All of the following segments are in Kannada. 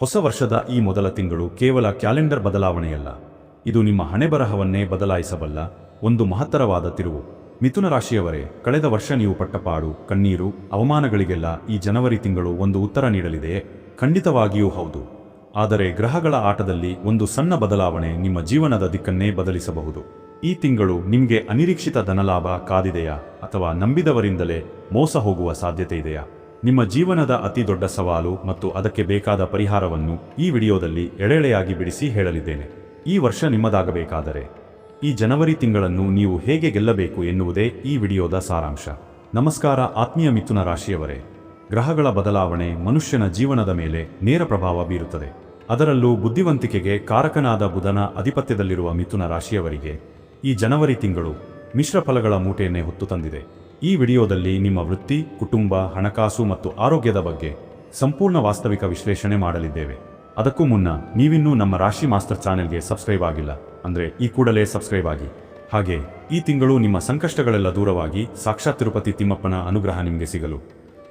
ಹೊಸ ವರ್ಷದ ಈ ಮೊದಲ ತಿಂಗಳು ಕೇವಲ ಕ್ಯಾಲೆಂಡರ್ ಬದಲಾವಣೆಯಲ್ಲ. ಇದು ನಿಮ್ಮ ಹಣೆಬರಹವನ್ನೇ ಬದಲಾಯಿಸಬಲ್ಲ ಒಂದು ಮಹತ್ತರವಾದ ತಿರುವು. ಮಿಥುನ ರಾಶಿಯವರೇ, ಕಳೆದ ವರ್ಷ ನೀವು ಪಟ್ಟಪಾಡು ಕಣ್ಣೀರು, ಅವಮಾನಗಳಿಗೆಲ್ಲ ಈ ಜನವರಿ ತಿಂಗಳು ಒಂದು ಉತ್ತರ ನೀಡಲಿದೆಯೇ? ಖಂಡಿತವಾಗಿಯೂ ಹೌದು. ಆದರೆ ಗ್ರಹಗಳ ಆಟದಲ್ಲಿ ಒಂದು ಸಣ್ಣ ಬದಲಾವಣೆ ನಿಮ್ಮ ಜೀವನದ ದಿಕ್ಕನ್ನೇ ಬದಲಿಸಬಹುದು. ಈ ತಿಂಗಳು ನಿಮಗೆ ಅನಿರೀಕ್ಷಿತ ಧನಲಾಭ ಕಾದಿದೆಯಾ ಅಥವಾ ನಂಬಿದವರಿಂದಲೇ ಮೋಸ ಹೋಗುವ ಸಾಧ್ಯತೆ ಇದೆಯಾ? ನಿಮ್ಮ ಜೀವನದ ಅತಿ ದೊಡ್ಡ ಸವಾಲು ಮತ್ತು ಅದಕ್ಕೆ ಬೇಕಾದ ಪರಿಹಾರವನ್ನು ಈ ವಿಡಿಯೋದಲ್ಲಿ ಎಳೆಳೆಯಾಗಿ ಬಿಡಿಸಿ ಹೇಳಲಿದ್ದೇನೆ. ಈ ವರ್ಷ ನಿಮ್ಮದಾಗಬೇಕಾದರೆ ಈ ಜನವರಿ ತಿಂಗಳನ್ನು ನೀವು ಹೇಗೆ ಗೆಲ್ಲಬೇಕು ಎನ್ನುವುದೇ ಈ ವಿಡಿಯೋದ ಸಾರಾಂಶ. ನಮಸ್ಕಾರ, ಆತ್ಮೀಯ ಮಿಥುನ ರಾಶಿಯವರೇ. ಗ್ರಹಗಳ ಬದಲಾವಣೆ ಮನುಷ್ಯನ ಜೀವನದ ಮೇಲೆ ನೇರ ಪ್ರಭಾವ ಬೀರುತ್ತದೆ. ಅದರಲ್ಲೂ ಬುದ್ಧಿವಂತಿಕೆಗೆ ಕಾರಕನಾದ ಬುಧನ ಅಧಿಪತ್ಯದಲ್ಲಿರುವ ಮಿಥುನ ರಾಶಿಯವರಿಗೆ ಈ ಜನವರಿ ತಿಂಗಳು ಮಿಶ್ರ ಫಲಗಳ ಮೂಟೆಯನ್ನೇ ಹೊತ್ತು ತಂದಿದೆ. ಈ ವಿಡಿಯೋದಲ್ಲಿ ನಿಮ್ಮ ವೃತ್ತಿ, ಕುಟುಂಬ, ಹಣಕಾಸು ಮತ್ತು ಆರೋಗ್ಯದ ಬಗ್ಗೆ ಸಂಪೂರ್ಣ ವಾಸ್ತವಿಕ ವಿಶ್ಲೇಷಣೆ ಮಾಡಲಿದ್ದೇವೆ. ಅದಕ್ಕೂ ಮುನ್ನ ನೀವಿನ್ನೂ ನಮ್ಮ ರಾಶಿ ಮಾಸ್ಟರ್ ಚಾನೆಲ್ಗೆ ಸಬ್ಸ್ಕ್ರೈಬ್ ಆಗಿಲ್ಲ ಅಂದ್ರೆ ಈ ಕೂಡಲೇ ಸಬ್ಸ್ಕ್ರೈಬ್ ಆಗಿ. ಹಾಗೆ ಈ ತಿಂಗಳು ನಿಮ್ಮ ಸಂಕಷ್ಟಗಳೆಲ್ಲ ದೂರವಾಗಿ ಸಾಕ್ಷಾತ್ ತಿರುಪತಿ ತಿಮ್ಮಪ್ಪನ ಅನುಗ್ರಹ ನಿಮಗೆ ಸಿಗಲು.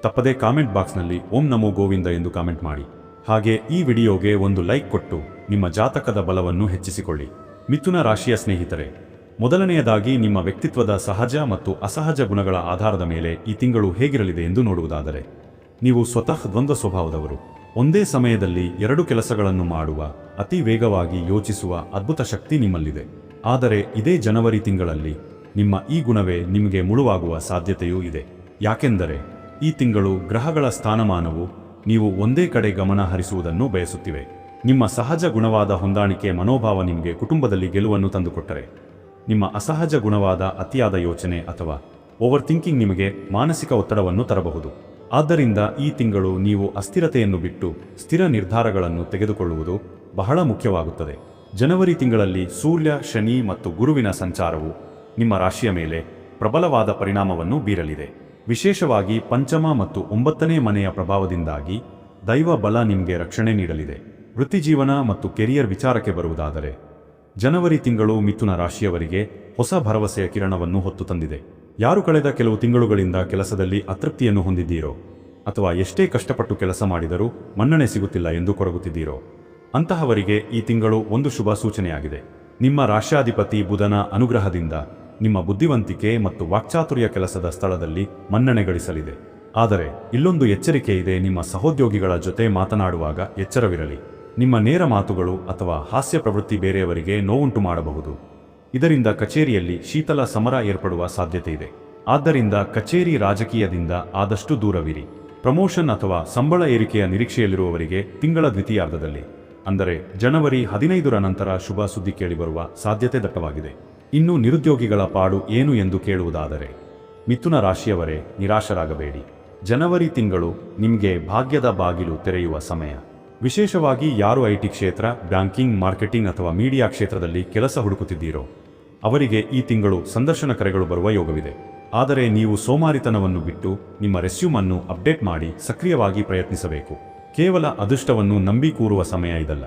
ತಪ್ಪದೇ ಕಾಮೆಂಟ್ ಬಾಕ್ಸ್ನಲ್ಲಿ ಓಂ ನಮೋ ಗೋವಿಂದ ಎಂದು ಕಾಮೆಂಟ್ ಮಾಡಿ. ಹಾಗೆ ಈ ವಿಡಿಯೋಗೆ ಒಂದು ಲೈಕ್ ಕೊಟ್ಟು ನಿಮ್ಮ ಜಾತಕದ ಬಲವನ್ನು ಹೆಚ್ಚಿಸಿಕೊಳ್ಳಿ. ಮಿಥುನ ರಾಶಿಯ ಸ್ನೇಹಿತರೆ ಮೊದಲನೆಯದಾಗಿ ನಿಮ್ಮ ವ್ಯಕ್ತಿತ್ವದ ಸಹಜ ಮತ್ತು ಅಸಹಜ ಗುಣಗಳ ಆಧಾರದ ಮೇಲೆ ಈ ತಿಂಗಳು ಹೇಗಿರಲಿದೆ ಎಂದು ನೋಡುವುದಾದರೆ, ನೀವು ಸ್ವತಃ ದ್ವಂದ್ವ ಸ್ವಭಾವದವರು. ಒಂದೇ ಸಮಯದಲ್ಲಿ ಎರಡು ಕೆಲಸಗಳನ್ನು ಮಾಡುವ, ಅತಿ ವೇಗವಾಗಿ ಯೋಚಿಸುವ ಅದ್ಭುತ ಶಕ್ತಿ ನಿಮ್ಮಲ್ಲಿದೆ. ಆದರೆ ಇದೇ ಜನವರಿ ತಿಂಗಳಲ್ಲಿ ನಿಮ್ಮ ಈ ಗುಣವೇ ನಿಮಗೆ ಮುಳುವಾಗುವ ಸಾಧ್ಯತೆಯೂ ಇದೆ. ಯಾಕೆಂದರೆ, ಈ ತಿಂಗಳು ಗ್ರಹಗಳ ಸ್ಥಾನಮಾನವು ನೀವು ಒಂದೇ ಕಡೆ ಗಮನ ಹರಿಸುವುದನ್ನು ಬಯಸುತ್ತಿವೆ. ನಿಮ್ಮ ಸಹಜ ಗುಣವಾದ ಹೊಂದಾಣಿಕೆ ಮನೋಭಾವ ನಿಮಗೆ ಕುಟುಂಬದಲ್ಲಿ ಗೆಲುವನ್ನು ತಂದುಕೊಟ್ಟರೆ. ನಿಮ್ಮ ಅಸಹಜ ಗುಣವಾದ ಅತಿಯಾದ ಯೋಚನೆ ಅಥವಾ ಓವರ್ ಥಿಂಕಿಂಗ್ ನಿಮಗೆ ಮಾನಸಿಕ ಒತ್ತಡವನ್ನು ತರಬಹುದು. ಆದ್ದರಿಂದ ಈ ತಿಂಗಳು ನೀವು ಅಸ್ಥಿರತೆಯನ್ನು ಬಿಟ್ಟು ಸ್ಥಿರ ನಿರ್ಧಾರಗಳನ್ನು ತೆಗೆದುಕೊಳ್ಳುವುದು ಬಹಳ ಮುಖ್ಯವಾಗುತ್ತದೆ. ಜನವರಿ ತಿಂಗಳಲ್ಲಿ ಸೂರ್ಯ, ಶನಿ ಮತ್ತು ಗುರುವಿನ ಸಂಚಾರವು ನಿಮ್ಮ ರಾಶಿಯ ಮೇಲೆ ಪ್ರಬಲವಾದ ಪರಿಣಾಮವನ್ನು ಬೀರಲಿದೆ. ವಿಶೇಷವಾಗಿ ಪಂಚಮ ಮತ್ತು ಒಂಬತ್ತನೇ ಮನೆಯ ಪ್ರಭಾವದಿಂದಾಗಿ ದೈವ ಬಲ ನಿಮಗೆ ರಕ್ಷಣೆ ನೀಡಲಿದೆ. ವೃತ್ತಿಜೀವನ ಮತ್ತು ಕೆರಿಯರ್ ವಿಚಾರಕ್ಕೆ ಬರುವುದಾದರೆ ಜನವರಿ ತಿಂಗಳು ಮಿಥುನ ರಾಶಿಯವರಿಗೆ ಹೊಸ ಭರವಸೆಯ ಕಿರಣವನ್ನು ಹೊತ್ತು ತಂದಿದೆ. ಯಾರು ಕಳೆದ ಕೆಲವು ತಿಂಗಳುಗಳಿಂದ ಕೆಲಸದಲ್ಲಿ ಅತೃಪ್ತಿಯನ್ನು ಹೊಂದಿದ್ದೀರೋ ಅಥವಾ ಎಷ್ಟೇ ಕಷ್ಟಪಟ್ಟು ಕೆಲಸ ಮಾಡಿದರೂ ಮನ್ನಣೆ ಸಿಗುತ್ತಿಲ್ಲ ಎಂದು ಕೊರಗುತ್ತಿದ್ದೀರೋ, ಅಂತಹವರಿಗೆ ಈ ತಿಂಗಳು ಒಂದು ಶುಭ ಸೂಚನೆಯಾಗಿದೆ. ನಿಮ್ಮ ರಾಶ್ಯಾಧಿಪತಿ ಬುಧನ ಅನುಗ್ರಹದಿಂದ ನಿಮ್ಮ ಬುದ್ಧಿವಂತಿಕೆ ಮತ್ತು ವಾಕ್ಚಾತುರ್ಯ ಕೆಲಸದ ಸ್ಥಳದಲ್ಲಿ ಮನ್ನಣೆ ಗಳಿಸಲಿದೆ. ಆದರೆ ಇಲ್ಲೊಂದು ಎಚ್ಚರಿಕೆ ಇದೆ ನಿಮ್ಮ ಸಹೋದ್ಯೋಗಿಗಳ ಜೊತೆ ಮಾತನಾಡುವಾಗ ಎಚ್ಚರವಿರಲಿ. ನಿಮ್ಮ ನೇರ ಮಾತುಗಳು ಅಥವಾ ಹಾಸ್ಯ ಪ್ರವೃತ್ತಿ ಬೇರೆಯವರಿಗೆ ನೋವುಂಟು ಮಾಡಬಹುದು. ಇದರಿಂದ ಕಚೇರಿಯಲ್ಲಿ ಶೀತಲ ಸಮರ ಏರ್ಪಡುವ ಸಾಧ್ಯತೆ ಇದೆ. ಆದ್ದರಿಂದ ಕಚೇರಿ ರಾಜಕೀಯದಿಂದ ಆದಷ್ಟು ದೂರವಿರಿ. ಪ್ರಮೋಷನ್ ಅಥವಾ ಸಂಬಳ ಏರಿಕೆಯ ನಿರೀಕ್ಷೆಯಲ್ಲಿರುವವರಿಗೆ ತಿಂಗಳ ದ್ವಿತೀಯಾರ್ಧದಲ್ಲಿ, ಅಂದರೆ ಜನವರಿ ಹದಿನೈದರ ನಂತರ ಶುಭ ಸುದ್ದಿ ಕೇಳಿಬರುವ ಸಾಧ್ಯತೆ ದಟ್ಟವಾಗಿದೆ. ಇನ್ನು ನಿರುದ್ಯೋಗಿಗಳ ಪಾಡು ಏನು ಎಂದು ಕೇಳುವುದಾದರೆ, ಮಿಥುನ ರಾಶಿಯವರೇ ನಿರಾಶರಾಗಬೇಡಿ. ಜನವರಿ ತಿಂಗಳು ನಿಮಗೆ ಭಾಗ್ಯದ ಬಾಗಿಲು ತೆರೆಯುವ ಸಮಯ. ವಿಶೇಷವಾಗಿ ಯಾರು ಐಟಿ ಕ್ಷೇತ್ರ, ಬ್ಯಾಂಕಿಂಗ್, ಮಾರ್ಕೆಟಿಂಗ್ ಅಥವಾ ಮೀಡಿಯಾ ಕ್ಷೇತ್ರದಲ್ಲಿ ಕೆಲಸ ಹುಡುಕುತ್ತಿದ್ದೀರೋ, ಅವರಿಗೆ ಈ ತಿಂಗಳು ಸಂದರ್ಶನ ಕರೆಗಳು ಬರುವ ಯೋಗವಿದೆ. ಆದರೆ ನೀವು ಸೋಮಾರಿತನವನ್ನು ಬಿಟ್ಟು ನಿಮ್ಮ ರೆಸ್ಯೂಮ್ ಅನ್ನು ಅಪ್ಡೇಟ್ ಮಾಡಿ ಸಕ್ರಿಯವಾಗಿ ಪ್ರಯತ್ನಿಸಬೇಕು. ಕೇವಲ ಅದೃಷ್ಟವನ್ನು ನಂಬಿ ಕೂರುವ ಸಮಯ ಇದಲ್ಲ.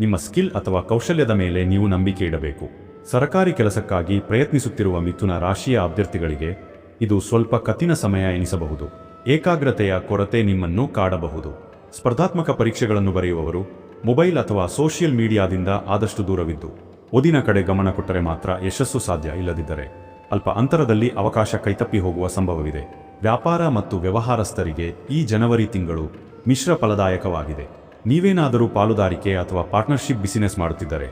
ನಿಮ್ಮ ಸ್ಕಿಲ್ ಅಥವಾ ಕೌಶಲ್ಯದ ಮೇಲೆ ನೀವು ನಂಬಿಕೆ ಇಡಬೇಕು. ಸರಕಾರಿ ಕೆಲಸಕ್ಕಾಗಿ ಪ್ರಯತ್ನಿಸುತ್ತಿರುವ ಮಿಥುನ ರಾಶಿಯ ಅಭ್ಯರ್ಥಿಗಳಿಗೆ ಇದು ಸ್ವಲ್ಪ ಕಠಿಣ ಸಮಯ ಎನಿಸಬಹುದು. ಏಕಾಗ್ರತೆಯ ಕೊರತೆ ನಿಮ್ಮನ್ನು ಕಾಡಬಹುದು. ಸ್ಪರ್ಧಾತ್ಮಕ ಪರೀಕ್ಷೆಗಳನ್ನು ಬರೆಯುವವರು ಮೊಬೈಲ್ ಅಥವಾ ಸೋಷಿಯಲ್ ಮೀಡಿಯಾದಿಂದ ಆದಷ್ಟು ದೂರವಿದ್ದು, ಓದಿನ ಕಡೆ ಗಮನ ಕೊಟ್ಟರೆ ಮಾತ್ರ ಯಶಸ್ಸು ಸಾಧ್ಯ ಇಲ್ಲದಿದ್ದರೆ ಅಲ್ಪ ಅಂತರದಲ್ಲಿ ಅವಕಾಶ ಕೈತಪ್ಪಿ ಹೋಗುವ ಸಂಭವವಿದೆ. ವ್ಯಾಪಾರ ಮತ್ತು ವ್ಯವಹಾರಸ್ಥರಿಗೆ ಈ ಜನವರಿ ತಿಂಗಳು ಮಿಶ್ರ ಫಲದಾಯಕವಾಗಿದೆ. ನೀವೇನಾದರೂ ಪಾಲುದಾರಿಕೆ ಅಥವಾ ಪಾರ್ಟ್ನರ್ಶಿಪ್ ಬಿಸಿನೆಸ್ ಮಾಡುತ್ತಿದ್ದರೆ,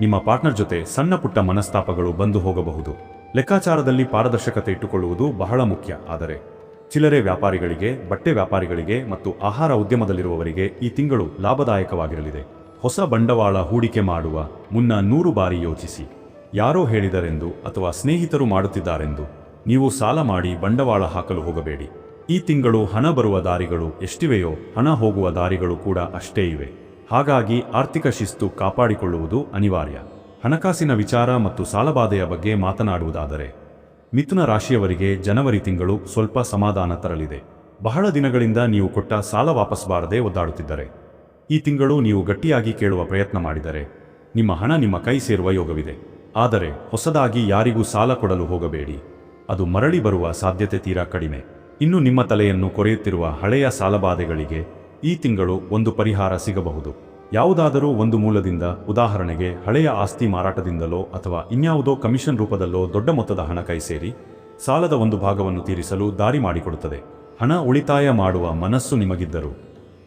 ನಿಮ್ಮ ಪಾರ್ಟ್ನರ್ ಜೊತೆ ಸಣ್ಣ ಪುಟ್ಟ ಮನಸ್ತಾಪಗಳು ಬಂದು ಹೋಗಬಹುದು. ಲೆಕ್ಕಾಚಾರದಲ್ಲಿ ಪಾರದರ್ಶಕತೆ ಇಟ್ಟುಕೊಳ್ಳುವುದು ಬಹಳ ಮುಖ್ಯ, ಆದರೆ ಚಿಲ್ಲರೆ ವ್ಯಾಪಾರಿಗಳಿಗೆ, ಬಟ್ಟೆ ವ್ಯಾಪಾರಿಗಳಿಗೆ ಮತ್ತು ಆಹಾರ ಉದ್ಯಮದಲ್ಲಿರುವವರಿಗೆ ಈ ತಿಂಗಳು ಲಾಭದಾಯಕವಾಗಿರಲಿದೆ. ಹೊಸ ಬಂಡವಾಳ ಹೂಡಿಕೆ ಮಾಡುವ ಮುನ್ನ ನೂರು ಬಾರಿ ಯೋಚಿಸಿ. ಯಾರೋ ಹೇಳಿದರೆಂದು ಅಥವಾ ಸ್ನೇಹಿತರು ಮಾಡುತ್ತಿದ್ದಾರೆಂದು ನೀವು ಸಾಲ ಮಾಡಿ ಬಂಡವಾಳ ಹಾಕಲು ಹೋಗಬೇಡಿ. ಈ ತಿಂಗಳು ಹಣ ಬರುವ ದಾರಿಗಳು ಎಷ್ಟಿವೆಯೋ ಹಣ ಹೋಗುವ ದಾರಿಗಳು ಕೂಡ ಅಷ್ಟೇ ಇವೆ. ಹಾಗಾಗಿ ಆರ್ಥಿಕ ಶಿಸ್ತು ಕಾಪಾಡಿಕೊಳ್ಳುವುದು ಅನಿವಾರ್ಯ. ಹಣಕಾಸಿನ ವಿಚಾರ ಮತ್ತು ಸಾಲಬಾಧೆಯ ಬಗ್ಗೆ ಮಾತನಾಡುವುದಾದರೆ ಮಿಥುನ ರಾಶಿಯವರಿಗೆ ಜನವರಿ ತಿಂಗಳು ಸ್ವಲ್ಪ ಸಮಾಧಾನ ತರಲಿದೆ. ಬಹಳ ದಿನಗಳಿಂದ ನೀವು ಕೊಟ್ಟ ಸಾಲ ವಾಪಸ್ ಬಾರದೆ ಒದ್ದಾಡುತ್ತಿದ್ದರೆ. ಈ ತಿಂಗಳು ನೀವು ಗಟ್ಟಿಯಾಗಿ ಕೇಳುವ ಪ್ರಯತ್ನ ಮಾಡಿದರೆ. ನಿಮ್ಮ ಹಣ ನಿಮ್ಮ ಕೈ ಸೇರುವ ಯೋಗವಿದೆ. ಆದರೆ ಹೊಸದಾಗಿ ಯಾರಿಗೂ ಸಾಲ ಕೊಡಲು ಹೋಗಬೇಡಿ. ಅದು ಮರಳಿ ಬರುವ ಸಾಧ್ಯತೆ ತೀರಾ ಕಡಿಮೆ. ಇನ್ನು ನಿಮ್ಮ ತಲೆಯನ್ನು ಕೊರೆಯುತ್ತಿರುವ ಹಳೆಯ ಸಾಲಬಾಧೆಗಳಿಗೆ ಈ ತಿಂಗಳು ಒಂದು ಪರಿಹಾರ ಸಿಗಬಹುದು. ಯಾವುದಾದರೂ ಒಂದು ಮೂಲದಿಂದ ಉದಾಹರಣೆಗೆ ಹಳೆಯ ಆಸ್ತಿ ಮಾರಾಟದಿಂದಲೋ ಅಥವಾ ಇನ್ಯಾವುದೋ ಕಮಿಷನ್ ರೂಪದಲ್ಲೋ ದೊಡ್ಡ ಮೊತ್ತದ ಹಣ ಕೈ ಸೇರಿ ಸಾಲದ ಒಂದು ಭಾಗವನ್ನು ತೀರಿಸಲು ದಾರಿ ಮಾಡಿಕೊಡುತ್ತದೆ. ಹಣ ಉಳಿತಾಯ ಮಾಡುವ ಮನಸ್ಸು ನಿಮಗಿದ್ದರೂ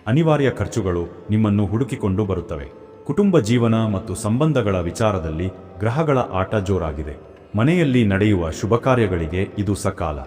ಅನಿವಾರ್ಯ ಖರ್ಚುಗಳು ನಿಮ್ಮನ್ನು ಹುಡುಕಿಕೊಂಡು ಬರುತ್ತವೆ. ಕುಟುಂಬ ಜೀವನ ಮತ್ತು ಸಂಬಂಧಗಳ ವಿಚಾರದಲ್ಲಿ ಗ್ರಹಗಳ ಆಟ ಜೋರಾಗಿದೆ. ಮನೆಯಲ್ಲಿ ನಡೆಯುವ ಶುಭ ಕಾರ್ಯಗಳಿಗೆ ಇದು ಸಕಾಲ.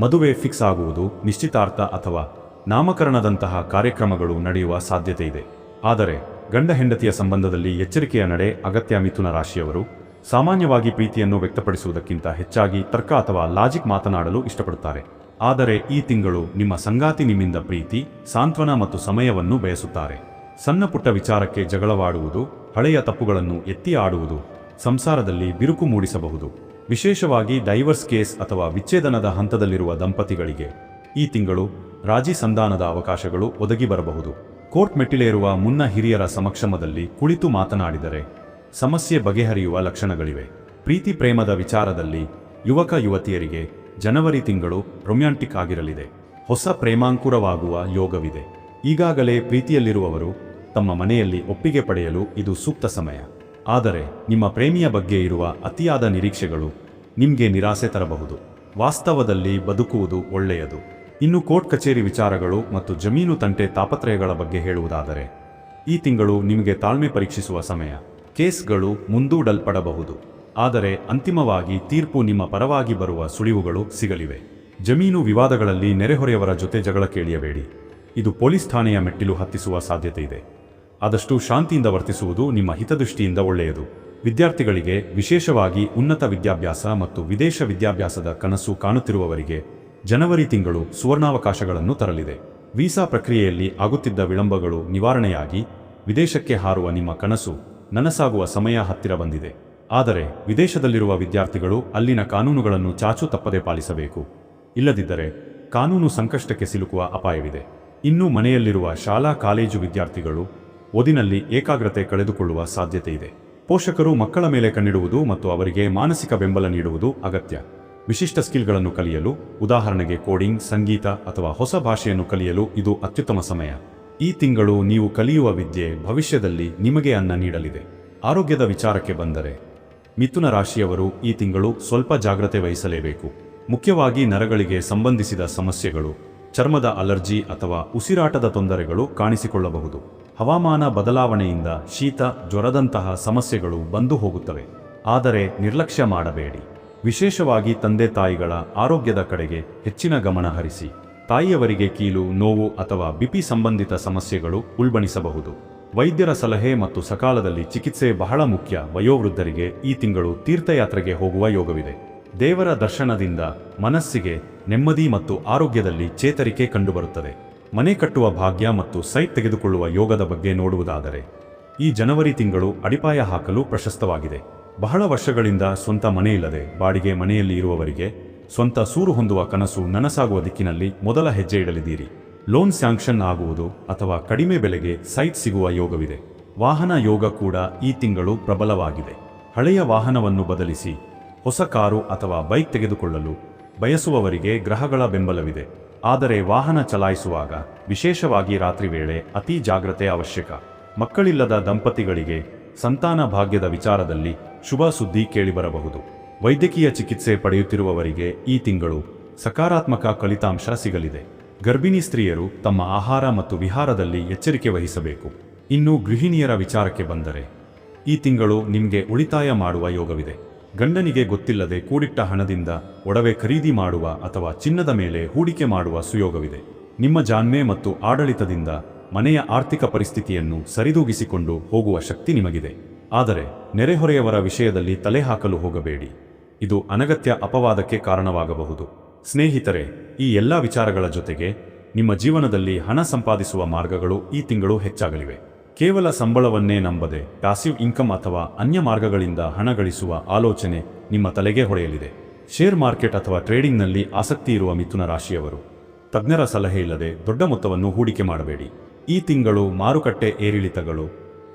ಮದುವೆ ಫಿಕ್ಸ್ ಆಗುವುದು ನಿಶ್ಚಿತಾರ್ಥ ಅಥವಾ ನಾಮಕರಣದಂತಹ ಕಾರ್ಯಕ್ರಮಗಳು ನಡೆಯುವ ಸಾಧ್ಯತೆ ಇದೆ. ಆದರೆ ಗಂಡ ಹೆಂಡತಿಯ ಸಂಬಂಧದಲ್ಲಿ ಎಚ್ಚರಿಕೆಯ ನಡೆ ಅಗತ್ಯ ಮಿಥುನ ರಾಶಿಯವರು, ಸಾಮಾನ್ಯವಾಗಿ ಪ್ರೀತಿಯನ್ನು ವ್ಯಕ್ತಪಡಿಸುವುದಕ್ಕಿಂತ ಹೆಚ್ಚಾಗಿ ತರ್ಕ ಅಥವಾ ಲಾಜಿಕ್ ಮಾತನಾಡಲು ಇಷ್ಟಪಡುತ್ತಾರೆ. ಆದರೆ ಈ ತಿಂಗಳು ನಿಮ್ಮ ಸಂಗಾತಿ ನಿಮ್ಮಿಂದ ಪ್ರೀತಿ, ಸಾಂತ್ವನ ಮತ್ತು ಸಮಯವನ್ನು ಬಯಸುತ್ತಾರೆ. ಸಣ್ಣ ಪುಟ್ಟ ವಿಚಾರಕ್ಕೆ ಜಗಳವಾಡುವುದು, ಹಳೆಯ ತಪ್ಪುಗಳನ್ನು ಎತ್ತಿ ಆಡುವುದು, ಸಂಸಾರದಲ್ಲಿ ಬಿರುಕು ಮೂಡಿಸಬಹುದು. ವಿಶೇಷವಾಗಿ ಡೈವರ್ಸ್ ಕೇಸ್ ಅಥವಾ ವಿಚ್ಛೇದನದ ಹಂತದಲ್ಲಿರುವ ದಂಪತಿಗಳಿಗೆ ಈ ತಿಂಗಳು ರಾಜಿ ಸಂಧಾನದ ಅವಕಾಶಗಳು ಒದಗಿ ಬರಬಹುದು. ಕೋರ್ಟ್ ಮೆಟ್ಟಿಲೇರುವ ಮುನ್ನ ಹಿರಿಯರ ಸಮಕ್ಷಮದಲ್ಲಿ ಕುಳಿತು ಮಾತನಾಡಿದರೆ, ಸಮಸ್ಯೆ ಬಗೆಹರಿಯುವ ಲಕ್ಷಣಗಳಿವೆ. ಪ್ರೀತಿ ಪ್ರೇಮದ ವಿಚಾರದಲ್ಲಿ ಯುವಕ ಯುವತಿಯರಿಗೆ ಜನವರಿ ತಿಂಗಳು ರೊಮ್ಯಾಂಟಿಕ್ ಆಗಿರಲಿದೆ. ಹೊಸ ಪ್ರೇಮಾಂಕುರವಾಗುವ ಯೋಗವಿದೆ. ಈಗಾಗಲೇ ಪ್ರೀತಿಯಲ್ಲಿರುವವರು ತಮ್ಮ ಮನೆಯಲ್ಲಿ ಒಪ್ಪಿಗೆ ಪಡೆಯಲು ಇದು ಸೂಕ್ತ ಸಮಯ. ಆದರೆ, ನಿಮ್ಮ ಪ್ರೇಮಿಯ ಬಗ್ಗೆ ಇರುವ ಅತಿಯಾದ ನಿರೀಕ್ಷೆಗಳು ನಿಮಗೆ ನಿರಾಸೆ ತರಬಹುದು. ವಾಸ್ತವದಲ್ಲಿ ಬದುಕುವುದು ಒಳ್ಳೆಯದು. ಇನ್ನು ಕೋರ್ಟ್ ಕಚೇರಿ ವಿಚಾರಗಳು ಮತ್ತು ಜಮೀನು ತಂಟೆ ತಾಪತ್ರಯಗಳ ಬಗ್ಗೆ ಹೇಳುವುದಾದರೆ, ಈ ತಿಂಗಳು ನಿಮಗೆ ತಾಳ್ಮೆ ಪರೀಕ್ಷಿಸುವ ಸಮಯ. ಕೇಸ್ಗಳು ಮುಂದೂಡಲ್ಪಡಬಹುದು. ಆದರೆ ಅಂತಿಮವಾಗಿ ತೀರ್ಪು ನಿಮ್ಮ ಪರವಾಗಿ ಬರುವ ಸುಳಿವುಗಳು ಸಿಗಲಿವೆ. ಜಮೀನು ವಿವಾದಗಳಲ್ಲಿ ನೆರೆಹೊರೆಯವರ ಜೊತೆ ಜಗಳ ಕೇಳಿಯಬೇಡಿ. ಇದು ಪೊಲೀಸ್ ಠಾಣೆಯ ಮೆಟ್ಟಿಲು ಹತ್ತಿಸುವ ಸಾಧ್ಯತೆ ಇದೆ. ಆದಷ್ಟು ಶಾಂತಿಯಿಂದ ವರ್ತಿಸುವುದು ನಿಮ್ಮ ಹಿತದೃಷ್ಟಿಯಿಂದ ಒಳ್ಳೆಯದು. ವಿದ್ಯಾರ್ಥಿಗಳಿಗೆ ವಿಶೇಷವಾಗಿ ಉನ್ನತ ವಿದ್ಯಾಭ್ಯಾಸ ಮತ್ತು ವಿದೇಶ ವಿದ್ಯಾಭ್ಯಾಸದ ಕನಸು ಕಾಣುತ್ತಿರುವವರಿಗೆ ಜನವರಿ ತಿಂಗಳು ಸುವರ್ಣಾವಕಾಶಗಳನ್ನು ತರಲಿದೆ. ವೀಸಾ ಪ್ರಕ್ರಿಯೆಯಲ್ಲಿ ಆಗುತ್ತಿದ್ದ ವಿಳಂಬಗಳು ನಿವಾರಣೆಯಾಗಿ ವಿದೇಶಕ್ಕೆ ಹಾರುವ ನಿಮ್ಮ ಕನಸು ನನಸಾಗುವ ಸಮಯ ಹತ್ತಿರ ಬಂದಿದೆ. ಆದರೆ ವಿದೇಶದಲ್ಲಿರುವ ವಿದ್ಯಾರ್ಥಿಗಳು ಅಲ್ಲಿನ ಕಾನೂನುಗಳನ್ನು ಚಾಚು ತಪ್ಪದೆ ಪಾಲಿಸಬೇಕು. ಇಲ್ಲದಿದ್ದರೆ ಕಾನೂನು ಸಂಕಷ್ಟಕ್ಕೆ ಸಿಲುಕುವ ಅಪಾಯವಿದೆ. ಇನ್ನು ಮನೆಯಲ್ಲಿರುವ ಶಾಲಾ ಕಾಲೇಜು ವಿದ್ಯಾರ್ಥಿಗಳು ಓದಿನಲ್ಲಿ ಏಕಾಗ್ರತೆ ಕಳೆದುಕೊಳ್ಳುವ ಸಾಧ್ಯತೆ ಇದೆ. ಪೋಷಕರು ಮಕ್ಕಳ ಮೇಲೆ ಕಣ್ಣಿಡುವುದು ಮತ್ತು ಅವರಿಗೆ ಮಾನಸಿಕ ಬೆಂಬಲ ನೀಡುವುದು ಅಗತ್ಯ. ವಿಶಿಷ್ಟ ಸ್ಕಿಲ್ಗಳನ್ನು ಕಲಿಯಲು, ಉದಾಹರಣೆಗೆ ಕೋಡಿಂಗ್, ಸಂಗೀತ ಅಥವಾ ಹೊಸ ಭಾಷೆಯನ್ನು ಕಲಿಯಲು ಇದು ಅತ್ಯುತ್ತಮ ಸಮಯ. ಈ ತಿಂಗಳು ನೀವು ಕಲಿಯುವ ವಿದ್ಯೆ ಭವಿಷ್ಯದಲ್ಲಿ ನಿಮಗೆ ಅನ್ನ ನೀಡಲಿದೆ. ಆರೋಗ್ಯದ ವಿಚಾರಕ್ಕೆ ಬಂದರೆ, ಮಿಥುನ ರಾಶಿಯವರು ಈ ತಿಂಗಳು ಸ್ವಲ್ಪ ಜಾಗ್ರತೆ ವಹಿಸಲೇಬೇಕು. ಮುಖ್ಯವಾಗಿ ನರಗಳಿಗೆ ಸಂಬಂಧಿಸಿದ ಸಮಸ್ಯೆಗಳು, ಚರ್ಮದ ಅಲರ್ಜಿ ಅಥವಾ ಉಸಿರಾಟದ ತೊಂದರೆಗಳು ಕಾಣಿಸಿಕೊಳ್ಳಬಹುದು. ಹವಾಮಾನ ಬದಲಾವಣೆಯಿಂದ ಶೀತ, ಜ್ವರದಂತಹ ಸಮಸ್ಯೆಗಳು ಬಂದು ಹೋಗುತ್ತವೆ. ಆದರೆ ನಿರ್ಲಕ್ಷ್ಯ ಮಾಡಬೇಡಿ. ವಿಶೇಷವಾಗಿ ತಂದೆ ತಾಯಿಗಳ ಆರೋಗ್ಯದ ಕಡೆಗೆ ಹೆಚ್ಚಿನ ಗಮನ ಹರಿಸಿ. ತಾಯಿಯವರಿಗೆ ಕೀಲು, ನೋವು ಅಥವಾ ಬಿಪಿ ಸಂಬಂಧಿತ ಸಮಸ್ಯೆಗಳು ಉಲ್ಬಣಿಸಬಹುದು. ವೈದ್ಯರ ಸಲಹೆ ಮತ್ತು ಸಕಾಲದಲ್ಲಿ ಚಿಕಿತ್ಸೆ ಬಹಳ ಮುಖ್ಯ. ವಯೋವೃದ್ಧರಿಗೆ ಈ ತಿಂಗಳು ತೀರ್ಥಯಾತ್ರೆಗೆ ಹೋಗುವ ಯೋಗವಿದೆ. ದೇವರ ದರ್ಶನದಿಂದ ಮನಸ್ಸಿಗೆ ನೆಮ್ಮದಿ ಮತ್ತು ಆರೋಗ್ಯದಲ್ಲಿ ಚೇತರಿಕೆ ಕಂಡುಬರುತ್ತದೆ. ಮನೆ ಕಟ್ಟುವ ಭಾಗ್ಯ ಮತ್ತು ಸೈಟ್ ತೆಗೆದುಕೊಳ್ಳುವ ಯೋಗದ ಬಗ್ಗೆ ನೋಡುವುದಾದರೆ, ಈ ಜನವರಿ ತಿಂಗಳು ಅಡಿಪಾಯ ಹಾಕಲು ಪ್ರಶಸ್ತವಾಗಿದೆ. ಬಹಳ ವರ್ಷಗಳಿಂದ ಸ್ವಂತ ಮನೆಯಿಲ್ಲದೆ ಬಾಡಿಗೆ ಮನೆಯಲ್ಲಿ ಇರುವವರಿಗೆ ಸ್ವಂತ ಸೂರು ಹೊಂದುವ ಕನಸು ನನಸಾಗುವ ದಿಕ್ಕಿನಲ್ಲಿ ಮೊದಲ ಹೆಜ್ಜೆ ಇಡಲಿದ್ದೀರಿ. ಲೋನ್ ಸ್ಯಾಂಕ್ಷನ್ ಆಗುವುದು ಅಥವಾ ಕಡಿಮೆ ಬೆಲೆಗೆ ಸೈಟ್ ಸಿಗುವ ಯೋಗವಿದೆ. ವಾಹನ ಯೋಗ ಕೂಡ ಈ ತಿಂಗಳು ಪ್ರಬಲವಾಗಿದೆ. ಹಳೆಯ ವಾಹನವನ್ನು ಬದಲಿಸಿ ಹೊಸ ಕಾರು ಅಥವಾ ಬೈಕ್ ತೆಗೆದುಕೊಳ್ಳಲು ಬಯಸುವವರಿಗೆ ಗ್ರಹಗಳ ಬೆಂಬಲವಿದೆ. ಆದರೆ ವಾಹನ ಚಲಾಯಿಸುವಾಗ ವಿಶೇಷವಾಗಿ ರಾತ್ರಿ ವೇಳೆ ಅತಿ ಜಾಗ್ರತೆ ಅವಶ್ಯಕ. ಮಕ್ಕಳಿಲ್ಲದ ದಂಪತಿಗಳಿಗೆ ಸಂತಾನ ಭಾಗ್ಯದ ವಿಚಾರದಲ್ಲಿ ಶುಭ ಸುದ್ದಿ ಕೇಳಿಬರಬಹುದು. ವೈದ್ಯಕೀಯ ಚಿಕಿತ್ಸೆ ಪಡೆಯುತ್ತಿರುವವರಿಗೆ ಈ ತಿಂಗಳು ಸಕಾರಾತ್ಮಕ ಫಲಿತಾಂಶ ಸಿಗಲಿದೆ. ಗರ್ಭಿಣಿ ಸ್ತ್ರೀಯರು ತಮ್ಮ ಆಹಾರ ಮತ್ತು ವಿಹಾರದಲ್ಲಿ ಎಚ್ಚರಿಕೆ ವಹಿಸಬೇಕು. ಇನ್ನು ಗೃಹಿಣಿಯರ ವಿಚಾರಕ್ಕೆ ಬಂದರೆ, ಈ ತಿಂಗಳು ನಿಮಗೆ ಉಳಿತಾಯ ಮಾಡುವ ಯೋಗವಿದೆ. ಗಂಡನಿಗೆ ಗೊತ್ತಿಲ್ಲದೆ ಕೂಡಿಟ್ಟ ಹಣದಿಂದ ಒಡವೆ ಖರೀದಿ ಮಾಡುವ ಅಥವಾ ಚಿನ್ನದ ಮೇಲೆ ಹೂಡಿಕೆ ಮಾಡುವ ಸುಯೋಗವಿದೆ. ನಿಮ್ಮ ಜಾನ್ಮೆ ಮತ್ತು ಆಡಳಿತದಿಂದ ಮನೆಯ ಆರ್ಥಿಕ ಪರಿಸ್ಥಿತಿಯನ್ನು ಸರಿದೂಗಿಸಿಕೊಂಡು ಹೋಗುವ ಶಕ್ತಿ ನಿಮಗಿದೆ. ಆದರೆ ನೆರೆಹೊರೆಯವರ ವಿಷಯದಲ್ಲಿ ತಲೆ ಹಾಕಲು ಹೋಗಬೇಡಿ. ಇದು ಅನಗತ್ಯ ಅಪವಾದಕ್ಕೆ ಕಾರಣವಾಗಬಹುದು. ಸ್ನೇಹಿತರೆ, ಈ ಎಲ್ಲ ವಿಚಾರಗಳ ಜೊತೆಗೆ ನಿಮ್ಮ ಜೀವನದಲ್ಲಿ ಹಣ ಸಂಪಾದಿಸುವ ಮಾರ್ಗಗಳು ಈ ತಿಂಗಳು ಹೆಚ್ಚಾಗಲಿವೆ. ಕೇವಲ ಸಂಬಳವನ್ನೇ ನಂಬದೆ ಪ್ಯಾಸಿವ್ ಇನ್ಕಮ್ ಅಥವಾ ಅನ್ಯ ಮಾರ್ಗಗಳಿಂದ ಹಣ ಗಳಿಸುವ ಆಲೋಚನೆ ನಿಮ್ಮ ತಲೆಗೆ ಹೊಡೆಯಲಿದೆ ಶೇರ್ ಮಾರ್ಕೆಟ್ ಅಥವಾ ಟ್ರೇಡಿಂಗ್ನಲ್ಲಿ ಆಸಕ್ತಿ ಇರುವ ಮಿಥುನ ರಾಶಿಯವರು, ತಜ್ಞರ ಸಲಹೆ ಇಲ್ಲದೆ ದೊಡ್ಡ ಮೊತ್ತವನ್ನು ಹೂಡಿಕೆ ಮಾಡಬೇಡಿ. ಈ ತಿಂಗಳು ಮಾರುಕಟ್ಟೆ ಏರಿಳಿತಗಳು.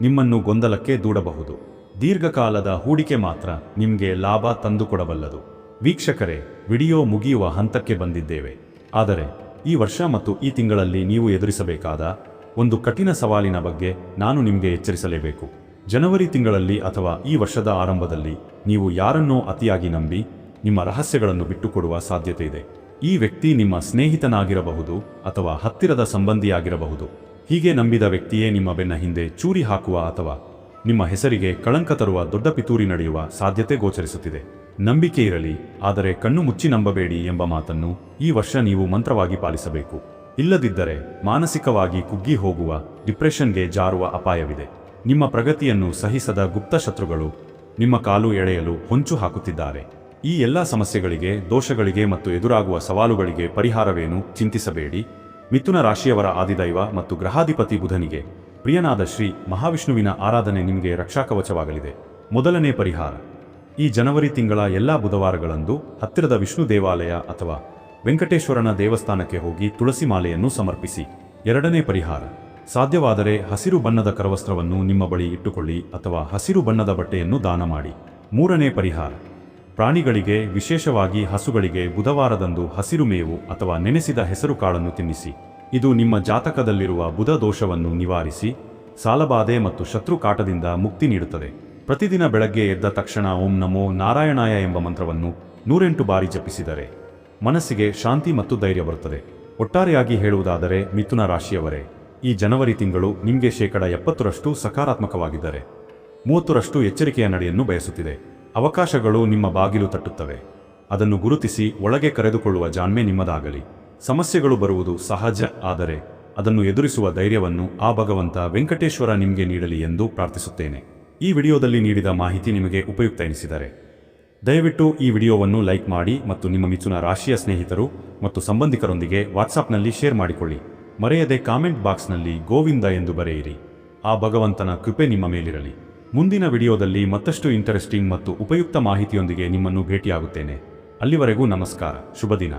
ನಿಮ್ಮನ್ನು ಗೊಂದಲಕ್ಕೆ ದೂಡಬಹುದು. ದೀರ್ಘಕಾಲದ ಹೂಡಿಕೆ ಮಾತ್ರ ನಿಮಗೆ ಲಾಭ ತಂದುಕೊಡಬಲ್ಲದು. ವೀಕ್ಷಕರೇ, ವಿಡಿಯೋ ಮುಗಿಯುವ ಹಂತಕ್ಕೆ ಬಂದಿದ್ದೇವೆ. ಆದರೆ, ಈ ವರ್ಷ ಮತ್ತು ಈ ತಿಂಗಳಲ್ಲಿ ನೀವು ಎದುರಿಸಬೇಕಾದ ಒಂದು ಕಠಿಣ ಸವಾಲಿನ ಬಗ್ಗೆ ನಾನು ನಿಮಗೆ ಎಚ್ಚರಿಸಲೇಬೇಕು. ಜನವರಿ ತಿಂಗಳಲ್ಲಿ ಅಥವಾ ಈ ವರ್ಷದ ಆರಂಭದಲ್ಲಿ ನೀವು ಯಾರನ್ನೋ ಅತಿಯಾಗಿ ನಂಬಿ ನಿಮ್ಮ ರಹಸ್ಯಗಳನ್ನು ಬಿಟ್ಟುಕೊಡುವ ಸಾಧ್ಯತೆ ಇದೆ. ಈ ವ್ಯಕ್ತಿ ನಿಮ್ಮ ಸ್ನೇಹಿತನಾಗಿರಬಹುದು ಅಥವಾ ಹತ್ತಿರದ ಸಂಬಂಧಿಯಾಗಿರಬಹುದು. ಹೀಗೆ ನಂಬಿದ ವ್ಯಕ್ತಿಯೇ ನಿಮ್ಮ ಬೆನ್ನ ಹಿಂದೆ ಚೂರಿ ಹಾಕುವ ಅಥವಾ ನಿಮ್ಮ ಹೆಸರಿಗೆ ಕಳಂಕ ತರುವ ದೊಡ್ಡ ಪಿತೂರಿ ನಡೆಯುವ ಸಾಧ್ಯತೆ ಗೋಚರಿಸುತ್ತಿದೆ. ನಂಬಿಕೆ ಇರಲಿ, ಆದರೆ ಕಣ್ಣು ಮುಚ್ಚಿ ನಂಬಬೇಡಿ ಎಂಬ ಮಾತನ್ನು ಈ ವರ್ಷ ನೀವು ಮಂತ್ರವಾಗಿ ಪಾಲಿಸಬೇಕು. ಇಲ್ಲದಿದ್ದರೆ ಮಾನಸಿಕವಾಗಿ ಕುಗ್ಗಿ ಹೋಗುವ, ಡಿಪ್ರೆಷನ್ಗೆ ಜಾರುವ ಅಪಾಯವಿದೆ. ನಿಮ್ಮ ಪ್ರಗತಿಯನ್ನು ಸಹಿಸದ ಗುಪ್ತ ಶತ್ರುಗಳು ನಿಮ್ಮ ಕಾಲು ಎಳೆಯಲು ಹೊಂಚು ಹಾಕುತ್ತಿದ್ದಾರೆ. ಈ ಎಲ್ಲ ಸಮಸ್ಯೆಗಳಿಗೆ, ದೋಷಗಳಿಗೆ ಮತ್ತು ಎದುರಾಗುವ ಸವಾಲುಗಳಿಗೆ ಪರಿಹಾರವೇನು ಚಿಂತಿಸಬೇಡಿ. ಮಿಥುನ ರಾಶಿಯವರ ಆದಿದೈವ ಮತ್ತು ಗ್ರಹಾಧಿಪತಿ ಬುಧನಿಗೆ ಪ್ರಿಯನಾದ ಶ್ರೀ ಮಹಾವಿಷ್ಣುವಿನ ಆರಾಧನೆ ನಿಮಗೆ ರಕ್ಷಾಕವಚವಾಗಲಿದೆ. ಮೊದಲನೇ ಪರಿಹಾರ. ಈ ಜನವರಿ ತಿಂಗಳ ಎಲ್ಲ ಬುಧವಾರಗಳಂದು ಹತ್ತಿರದ ವಿಷ್ಣು ದೇವಾಲಯ ಅಥವಾ ವೆಂಕಟೇಶ್ವರನ ದೇವಸ್ಥಾನಕ್ಕೆ ಹೋಗಿ ತುಳಸಿ ಮಾಲೆಯನ್ನು ಸಮರ್ಪಿಸಿ. ಎರಡನೇ ಪರಿಹಾರ. ಸಾಧ್ಯವಾದರೆ ಹಸಿರು ಬಣ್ಣದ ಕರವಸ್ತ್ರವನ್ನು ನಿಮ್ಮ ಬಳಿ ಇಟ್ಟುಕೊಳ್ಳಿ ಅಥವಾ ಹಸಿರು ಬಣ್ಣದ ಬಟ್ಟೆಯನ್ನು ದಾನ ಮಾಡಿ. ಮೂರನೇ ಪರಿಹಾರ. ಪ್ರಾಣಿಗಳಿಗೆ, ವಿಶೇಷವಾಗಿ ಹಸುಗಳಿಗೆ ಬುಧವಾರದಂದು ಹಸಿರು ಮೇವು ಅಥವಾ ನೆನೆಸಿದ ಹೆಸರು ಕಾಳನ್ನು ತಿನ್ನಿಸಿ. ಇದು ನಿಮ್ಮ ಜಾತಕದಲ್ಲಿರುವ ಬುಧ ದೋಷವನ್ನು ನಿವಾರಿಸಿ, ಸಾಲಬಾಧೆ ಮತ್ತು ಶತ್ರು ಕಾಟದಿಂದ ಮುಕ್ತಿ ನೀಡುತ್ತದೆ. ಪ್ರತಿದಿನ ಬೆಳಗ್ಗೆ ಎದ್ದ ತಕ್ಷಣ ಓಂ ನಮೋ ನಾರಾಯಣಾಯ ಎಂಬ ಮಂತ್ರವನ್ನು ನೂರೆಂಟು ಬಾರಿ ಜಪಿಸಿದರೆ ಮನಸ್ಸಿಗೆ ಶಾಂತಿ ಮತ್ತು ಧೈರ್ಯ ಬರುತ್ತದೆ. ಒಟ್ಟಾರೆಯಾಗಿ ಹೇಳುವುದಾದರೆ ಮಿಥುನ ರಾಶಿಯವರೇ, ಈ ಜನವರಿ ತಿಂಗಳು ನಿಮಗೆ ಶೇಕಡ ಎಪ್ಪತ್ತರಷ್ಟು ಸಕಾರಾತ್ಮಕವಾಗಿದ್ದರೆ, ಮೂವತ್ತರಷ್ಟು ಎಚ್ಚರಿಕೆಯ ನಡೆಯನ್ನು ಬಯಸುತ್ತಿದೆ. ಅವಕಾಶಗಳು ನಿಮ್ಮ ಬಾಗಿಲು ತಟ್ಟುತ್ತವೆ. ಅದನ್ನು ಗುರುತಿಸಿ ಒಳಗೆ ಕರೆದುಕೊಳ್ಳುವ ಜಾಣ್ಮೆ ನಿಮ್ಮದಾಗಲಿ. ಸಮಸ್ಯೆಗಳು ಬರುವುದು ಸಹಜ, ಆದರೆ ಅದನ್ನು ಎದುರಿಸುವ ಧೈರ್ಯವನ್ನು ಆ ಭಗವಂತ ವೆಂಕಟೇಶ್ವರ ನಿಮಗೆ ನೀಡಲಿ ಎಂದು ಪ್ರಾರ್ಥಿಸುತ್ತೇನೆ. ಈ ವಿಡಿಯೋದಲ್ಲಿ ನೀಡಿದ ಮಾಹಿತಿ ನಿಮಗೆ ಉಪಯುಕ್ತ ಎನಿಸಿದರೆ. ದಯವಿಟ್ಟು ಈ ವಿಡಿಯೋವನ್ನು ಲೈಕ್ ಮಾಡಿ ಮತ್ತು ನಿಮ್ಮ ಮಿಥುನ ರಾಶಿಯ ಸ್ನೇಹಿತರು ಮತ್ತು ಸಂಬಂಧಿಕರೊಂದಿಗೆ ವಾಟ್ಸಾಪ್ನಲ್ಲಿ ಶೇರ್ ಮಾಡಿಕೊಳ್ಳಿ. ಮರೆಯದೆ ಕಾಮೆಂಟ್ ಬಾಕ್ಸ್ನಲ್ಲಿ ಗೋವಿಂದ ಎಂದು ಬರೆಯಿರಿ. ಆ ಭಗವಂತನ ಕೃಪೆ ನಿಮ್ಮ ಮೇಲಿರಲಿ. ಮುಂದಿನ ವಿಡಿಯೋದಲ್ಲಿ ಮತ್ತಷ್ಟು ಇಂಟರೆಸ್ಟಿಂಗ್ ಮತ್ತು ಉಪಯುಕ್ತ ಮಾಹಿತಿಯೊಂದಿಗೆ ನಿಮ್ಮನ್ನು ಭೇಟಿಯಾಗುತ್ತೇನೆ. ಅಲ್ಲಿವರೆಗೂ ನಮಸ್ಕಾರ. ಶುಭ ದಿನ